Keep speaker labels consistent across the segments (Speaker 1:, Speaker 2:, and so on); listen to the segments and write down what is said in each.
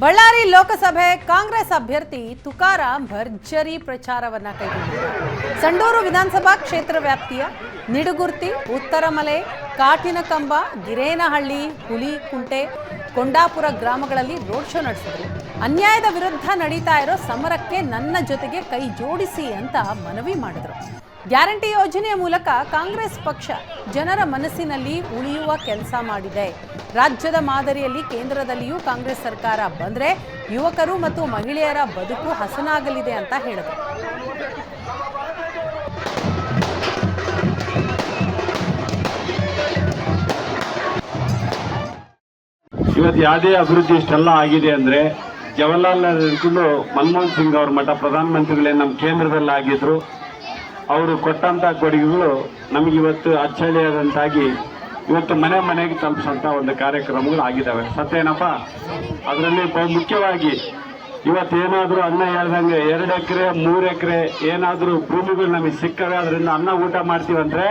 Speaker 1: ಬಳ್ಳಾರಿ ಲೋಕಸಭೆ ಕಾಂಗ್ರೆಸ್ ಅಭ್ಯರ್ಥಿ ತುಕಾರಾಂ ಭರ್ಜರಿ ಪ್ರಚಾರವನ್ನ ಕೈಗೊಂಡಿದ್ದಾರೆ ಸಂಡೂರು ವಿಧಾನಸಭಾ ಕ್ಷೇತ್ರ ವ್ಯಾಪ್ತಿಯ ನಿಡುಗುರ್ತಿ, ಉತ್ತರಮಲೆ, ಕಾಟಿನಕಂಬ, ಗಿರೇನಹಳ್ಳಿ, ಹುಲಿಕುಂಟೆ, ಕೊಂಡಾಪುರ ಗ್ರಾಮಗಳಲ್ಲಿ ರೋಡ್ ಶೋ ನಡೆಸಿದರು. ಅನ್ಯಾಯದ ವಿರುದ್ಧ ನಡೀತಾ ಇರೋ ಸಮರಕ್ಕೆ ನನ್ನ ಜೊತೆಗೆ ಕೈ ಜೋಡಿಸಿ ಅಂತ ಮನವಿ ಮಾಡಿದರು. ಗ್ಯಾರಂಟಿ ಯೋಜನೆಯ ಮೂಲಕ ಕಾಂಗ್ರೆಸ್ ಪಕ್ಷ ಜನರ ಮನಸ್ಸಿನಲ್ಲಿ ಉಳಿಯುವ ಕೆಲಸ ಮಾಡಿದೆ. ರಾಜ್ಯದ ಮಾದರಿಯಲ್ಲಿ ಕೇಂದ್ರದಲ್ಲಿಯೂ ಕಾಂಗ್ರೆಸ್ ಸರ್ಕಾರ ಬಂದ್ರೆ ಯುವಕರು ಮತ್ತು ಮಹಿಳೆಯರ ಬದುಕು ಹಸನಾಗಲಿದೆ ಅಂತ ಹೇಳಿದರು.
Speaker 2: ಇವತ್ತು ಯಾವುದೇ ಅಭಿವೃದ್ಧಿ ಇಷ್ಟೆಲ್ಲ ಆಗಿದೆ ಅಂದ್ರೆ ಜವಾಹರ್ಲಾಲ್ ನೆಹರು ಮನಮೋಹನ್ ಸಿಂಗ್ ಅವ್ರ ಮಠ ಪ್ರಧಾನಮಂತ್ರಿಗಳೇ ನಮ್ಮ ಕೇಂದ್ರದಲ್ಲಿ ಆಗಿದ್ರು ಅವರು ಕೊಟ್ಟಂಥ ಕೊಡುಗೆಗಳು ನಮಗಿವತ್ತು ಅಚ್ಚಳಿಯಾದಂತಾಗಿ ಇವತ್ತು ಮನೆ ಮನೆಗೆ ತಲುಪಿಸಂತ ಒಂದು ಕಾರ್ಯಕ್ರಮಗಳು ಆಗಿದ್ದಾವೆ ಸತ್ಯೇನಪ್ಪ ಅದರಲ್ಲಿ ಬಹು ಮುಖ್ಯವಾಗಿ ಇವತ್ತೇನಾದರೂ ಅನ್ನ ಹೇಳ್ದಂಗೆ ಎರಡು ಎಕರೆ, ಮೂರು ಎಕರೆ ಏನಾದರೂ ಭೂಮಿಗಳು ನಮಗೆ ಸಿಕ್ಕವೆ, ಅದರಿಂದ ಅನ್ನ ಊಟ ಮಾಡ್ತೀವಂದ್ರೆ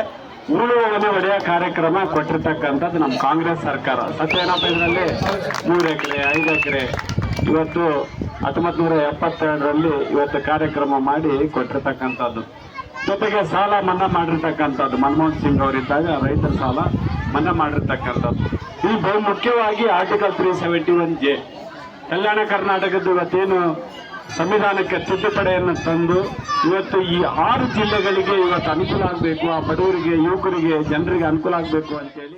Speaker 2: ಉರುಳುವ ಮನೆ ಒಡೆಯ ಕಾರ್ಯಕ್ರಮ ಕೊಟ್ಟಿರ್ತಕ್ಕಂಥದ್ದು ನಮ್ಮ ಕಾಂಗ್ರೆಸ್ ಸರ್ಕಾರ. ಸತ್ಯೇನಪ್ಪ ಇದರಲ್ಲಿ? ಮೂರು ಎಕರೆ, ಐದು ಎಕರೆ. ಇವತ್ತು ಹತ್ತೊಂಬತ್ತು ನೂರ ಎಪ್ಪತ್ತೆರಡರಲ್ಲಿ ಇವತ್ತು ಕಾರ್ಯಕ್ರಮ ಮಾಡಿ ಕೊಟ್ಟಿರ್ತಕ್ಕಂಥದ್ದು. ಜೊತೆಗೆ ಸಾಲ ಮನ್ನಾ ಮಾಡಿರ್ತಕ್ಕಂಥದ್ದು. ಮನಮೋಹನ್ ಸಿಂಗ್ ಅವರಿದ್ದಾಗ ರೈತರ ಸಾಲ ಮನ್ನಾ ಮಾಡಿರ್ತಕ್ಕಂಥದ್ದು. ಇದು ಬಹು ಮುಖ್ಯವಾಗಿ article three seventy one J Kalyana ಕರ್ನಾಟಕದ ಇವತ್ತೇನು ಸಂವಿಧಾನಕ್ಕೆ ತಿದ್ದುಪಡೆಯನ್ನು ತಂದು, ಇವತ್ತು ಈ ಆರು ಜಿಲ್ಲೆಗಳಿಗೆ ಇವತ್ತು ಅನುಕೂಲ ಆಗಬೇಕು, ಆ ಬಡವರಿಗೆ, ಯುವಕರಿಗೆ, ಜನರಿಗೆ ಅನುಕೂಲ ಆಗಬೇಕು ಅಂತೇಳಿ